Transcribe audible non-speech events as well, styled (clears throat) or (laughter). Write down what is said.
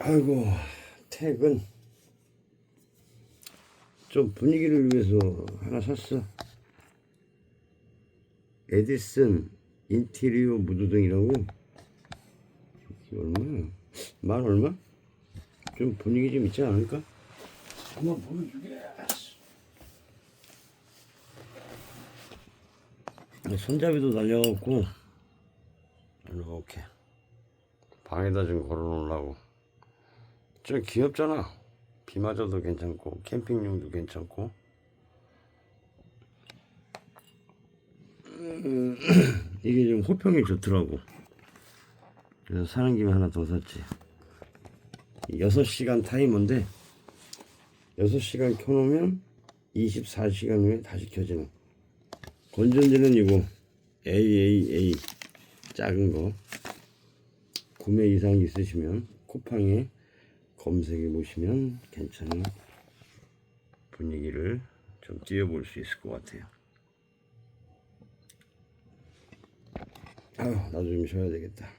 아이고 택은 좀 분위기를 위해서 하나 샀어. 에디슨 인테리어 무드등이라고? 얼마야? 만 얼마? 좀 분위기 좀 있지 않을까? 한번 보여주게. 손잡이도 달려갖고. 이렇게 방에다 좀 걸어놓으려고 좀 귀엽잖아. 비 맞아도 괜찮고 캠핑용도 괜찮고. 음, (clears throat) 이게 좀 호평이 좋더라고. 그래서 사는 김에 하나 더 샀지. 6시간 타이머인데 6시간 켜놓으면 24시간 후에 다시 켜지는. 건전지는 이거 AAA 작은 거. 구매 이상 있으시면 쿠팡에 검색해 보시면 괜찮은 분위기를 좀 띄워볼 수 있을 것 같아요. 아유, 나도 좀 쉬어야 되겠다.